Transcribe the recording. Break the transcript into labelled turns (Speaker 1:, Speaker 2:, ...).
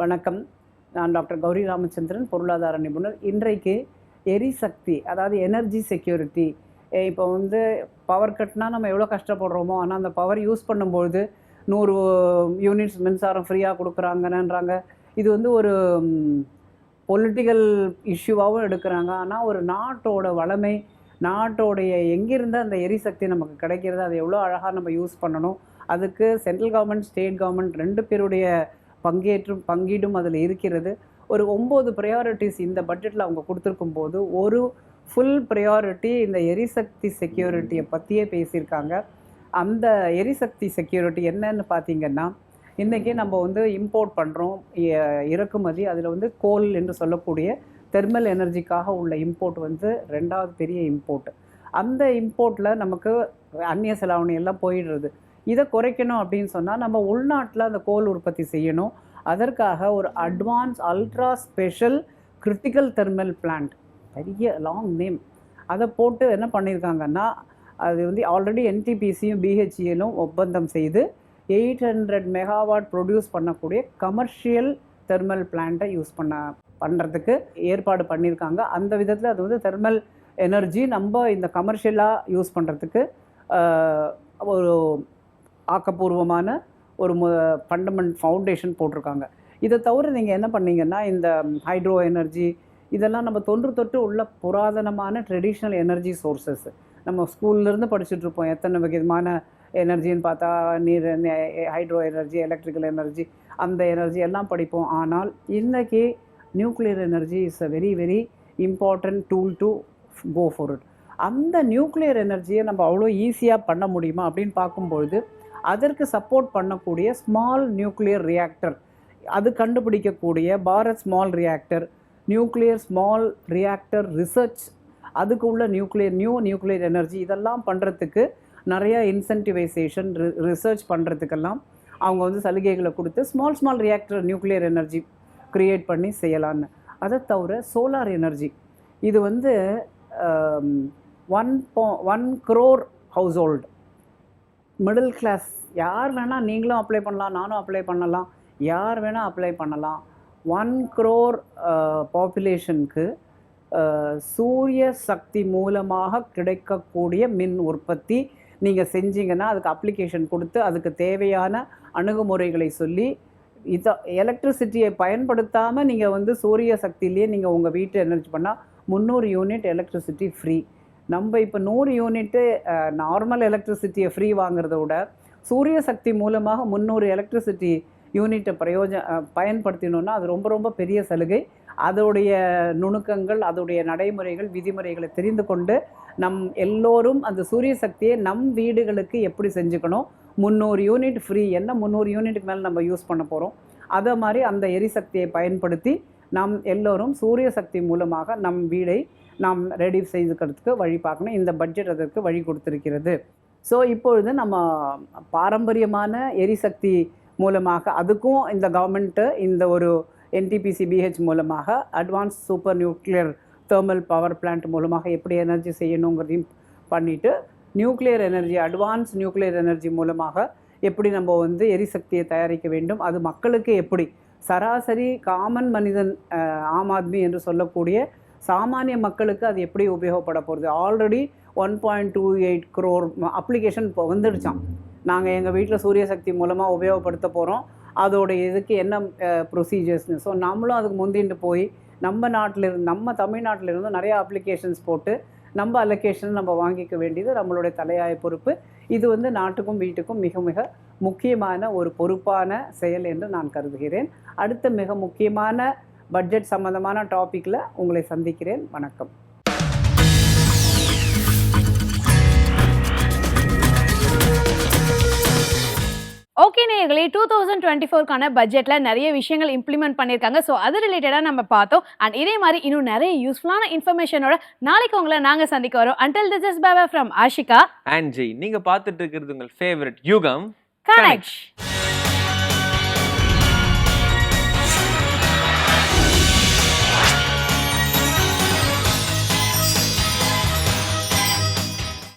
Speaker 1: வணக்கம். நான் டாக்டர் கௌரி ராமச்சந்திரன் பொருளாதார நிபுணர். இன்றைக்கு எரிசக்தி அதாவது எனர்ஜி செக்யூரிட்டி இப்போ வந்து பவர் கட்னா நம்ம எவ்வளோ கஷ்டப்படுறோமோ ஆனால் அந்த பவர் யூஸ் பண்ணும்பொழுது நூறு யூனிட்ஸ் மின்சாரம் ஃப்ரீயாக கொடுக்குறாங்கன்றாங்க. இது வந்து ஒரு பொலிட்டிக்கல் இஷ்யூவாகவும் எடுக்கிறாங்க. ஆனால் ஒரு நாட்டோட வளமை நாட்டோடைய எங்கிருந்து அந்த எரிசக்தி நமக்கு கிடைக்கிறது அதை எவ்வளோ அழகாக நம்ம யூஸ் பண்ணணும். அதுக்கு சென்ட்ரல் கவர்மெண்ட் ஸ்டேட் கவர்மெண்ட் ரெண்டு பேருடைய பங்கேற்றும் பங்கீடும் அதில் இருக்கிறது. ஒரு ஒம்பது ப்ரையாரிட்டிஸ் இந்த பட்ஜெட்டில் அவங்க கொடுத்துருக்கும் போது ஒரு ஃபுல் ப்ரையாரிட்டி இந்த எரிசக்தி செக்யூரிட்டியை பற்றியே பேசியிருக்காங்க. அந்த எரிசக்தி செக்யூரிட்டி என்னன்னு பார்த்தீங்கன்னா இன்றைக்கி நம்ம வந்து இம்போர்ட் பண்ணுறோம் இறக்குமதி அதில் வந்து கோல் என்று சொல்லக்கூடிய தெர்மல் எனர்ஜிக்காக உள்ள இம்போர்ட் வந்து ரெண்டாவது பெரிய இம்போர்ட் அந்த இம்போர்ட்டில் நமக்கு அந்நிய செலாவணி எல்லாம் போயிடுறது. இதை குறைக்கணும் அப்படின்னு சொன்னால் நம்ம உள்நாட்டில் அந்த கோல் உற்பத்தி செய்யணும். அதற்காக ஒரு advance ultra special critical thermal plant பெரிய லாங் நேம் அதை போட்டு என்ன பண்ணியிருக்காங்கன்னா அது வந்து ஆல்ரெடி என்டிபிசியும் பிஹெச்இலும் ஒப்பந்தம் செய்து எயிட் ஹண்ட்ரட் மெகாவாட் ப்ரொடியூஸ் பண்ணக்கூடிய கமர்ஷியல் தெர்மல் பிளான்ட்டை யூஸ் பண்ண பண்ணுறதுக்கு ஏற்பாடு பண்ணியிருக்காங்க அந்த விதத்தில் அது வந்து தெர்மல் எனர்ஜி நம்ம இந்த கமர்ஷியலாக யூஸ் பண்ணுறதுக்கு ஒரு ஆக்கப்பூர்வமான ஒரு மு ஃபண்டமெண்ட் ஃபவுண்டேஷன் போட்டிருக்காங்க. இதை தவிர நீங்கள் என்ன பண்ணீங்கன்னா இந்த ஹைட்ரோ எனர்ஜி இதெல்லாம் நம்ம தொன்று தொட்டு உள்ள புராதனமான ட்ரெடிஷ்னல் எனர்ஜி சோர்ஸஸ் நம்ம ஸ்கூல்லேருந்து படிச்சுட்ருப்போம் எத்தனை விதமான எனர்ஜின்னு பார்த்தா நீர் ஹைட்ரோ எனர்ஜி எலக்ட்ரிக்கல் எனர்ஜி அந்த எனர்ஜி எல்லாம் படிப்போம். ஆனால் இன்றைக்கி nuclear energy is a very very important tool to go for it அந்த நியூக்ளியர் எனர்ஜியை நம்ம அவ்வளோ ஈஸியாக பண்ண முடியுமா அப்படின்னு பார்க்கும்பொழுது அதற்கு சப்போர்ட் பண்ணக்கூடிய ஸ்மால் நியூக்ளியர் ரியாக்டர் அது கண்டுபிடிக்கக்கூடிய Bharat small reactor nuclear small reactor research அதுக்கு உள்ள நியூக்ளியர் நியூ நியூக்ளியர் எனர்ஜி இதெல்லாம் பண்ணுறதுக்கு நிறைய இன்சென்டிவைசேஷன் ரிசர்ச் பண்ணுறதுக்கெல்லாம் அவங்க வந்து சலுகைகளை கொடுத்து small small reactor nuclear energy create பண்ணி செய்யலான்னு. அதை தவிர சோலார் எனர்ஜி இது வந்து one for one crore household middle class யார் வேணால் நீங்களும் அப்ளை பண்ணலாம் நானும் அப்ளை பண்ணலாம். யார் வேணால் அப்ளை பண்ணலாம். ஒன் க்ரோர் பாப்புலேஷனுக்கு சூரிய சக்தி மூலமாக கிடைக்கக்கூடிய மின் உற்பத்தி நீங்கள் செஞ்சீங்கன்னா அதுக்கு அப்ளிகேஷன் கொடுத்து அதுக்கு தேவையான அணுகுமுறைகளை சொல்லி இதை எலக்ட்ரிசிட்டியை பயன்படுத்தாமல் நீங்கள் வந்து சூரிய சக்தியிலேயே நீங்கள் உங்கள் வீட்டை எனர்ஜி பண்ணால் முந்நூறு யூனிட் எலக்ட்ரிசிட்டி ஃப்ரீ நம்ம இப்போ நூறு யூனிட்டு நார்மல் எலக்ட்ரிசிட்டியை ஃப்ரீ வாங்குறத விட சூரிய சக்தி மூலமாக முந்நூறு எலக்ட்ரிசிட்டி யூனிட்டை பிரயோஜ பயன்படுத்தினோன்னா அது ரொம்ப ரொம்ப பெரிய சலுகை. அதோடைய நுணுக்கங்கள் அதோடைய நடைமுறைகள் விதிமுறைகளை தெரிந்து கொண்டு நம் எல்லோரும் அந்த சூரிய சக்தியை நம் வீடுகளுக்கு எப்படி செஞ்சுக்கணும்? முந்நூறு யூனிட் ஃப்ரீ என்ன? முந்நூறு யூனிட்டுக்கு மேலே நம்ம யூஸ் பண்ண போகிறோம் அதை மாதிரி அந்த எரிசக்தியை பயன்படுத்தி நாம் எல்லோரும் சூரிய சக்தி மூலமாக நம் வீடை நாம் ரெடி செய்துக்கிறதுக்கு வழி பார்க்கணும். இந்த பட்ஜெட் அதற்கு வழி கொடுத்திருக்கிறது. ஸோ இப்பொழுது நம்ம பாரம்பரியமான எரிசக்தி மூலமாக அதுக்கும் இந்த கவர்மெண்ட்டு இந்த ஒரு என்டிபிசி பிஹெச் மூலமாக advance super nuclear thermal power plant மூலமாக எப்படி எனர்ஜி செய்யணுங்கிறதையும் பண்ணிவிட்டு nuclear energy advance nuclear energy மூலமாக எப்படி நம்ம வந்து எரிசக்தியை தயாரிக்க வேண்டும் அது மக்களுக்கு எப்படி? சராசரி காமன் மனிதன் ஆம் ஆத்மி என்று சொல்லக்கூடிய சாமானிய மக்களுக்கு அது எப்படி உபயோகப்பட போகிறது already one point two eight crore application இப்போ வந்துடுச்சான் நாங்கள் எங்கள் வீட்டில் சூரிய சக்தி மூலமாக உபயோகப்படுத்த போகிறோம் அதோடைய இதுக்கு என்ன ப்ரொசீஜர்ஸ்னு ஸோ நம்மளும் அதுக்கு முந்திட்டு போய் நம்ம நாட்டிலிருந்து நம்ம தமிழ்நாட்டில் இருந்து நிறைய அப்ளிகேஷன்ஸ் போட்டு நம்ம அலொகேஷன் நம்ம வாங்கிக்க வேண்டியது நம்மளுடைய தலையாய பொறுப்பு. இது வந்து நாட்டுக்கும் வீட்டுக்கும் மிக மிக முக்கியமான ஒரு பொறுப்பான செயல் என்று நான் கருதுகிறேன். அடுத்த மிக முக்கியமான பட்ஜெட் சம்பந்தமான டாப்பிக்கில் உங்களை சந்திக்கிறேன். வணக்கம்.
Speaker 2: ஓகே நேயர்களே டூ தௌசண்ட் டுவெண்ட்டி ஃபோர்க்கான பட்ஜெட்டில் நிறைய விஷயங்கள் இம்ப்ளிமெண்ட் பண்ணியிருக்காங்க. ஸோ அது ரிலேட்டடாக நம்ம பார்த்தோம். அண்ட் இதே மாதிரி இன்னும் நிறைய யூஸ்ஃபுல்லான இன்ஃபர்மேஷனோட நாளைக்கு உங்களை நாங்கள் சந்திக்க வரோம். Until this is Baba from Ashika
Speaker 3: and Jai நீங்க பார்த்துட்டு இருக்கிறது உங்கள் ஃபேவரட் யுகம்
Speaker 2: கனெக்ட்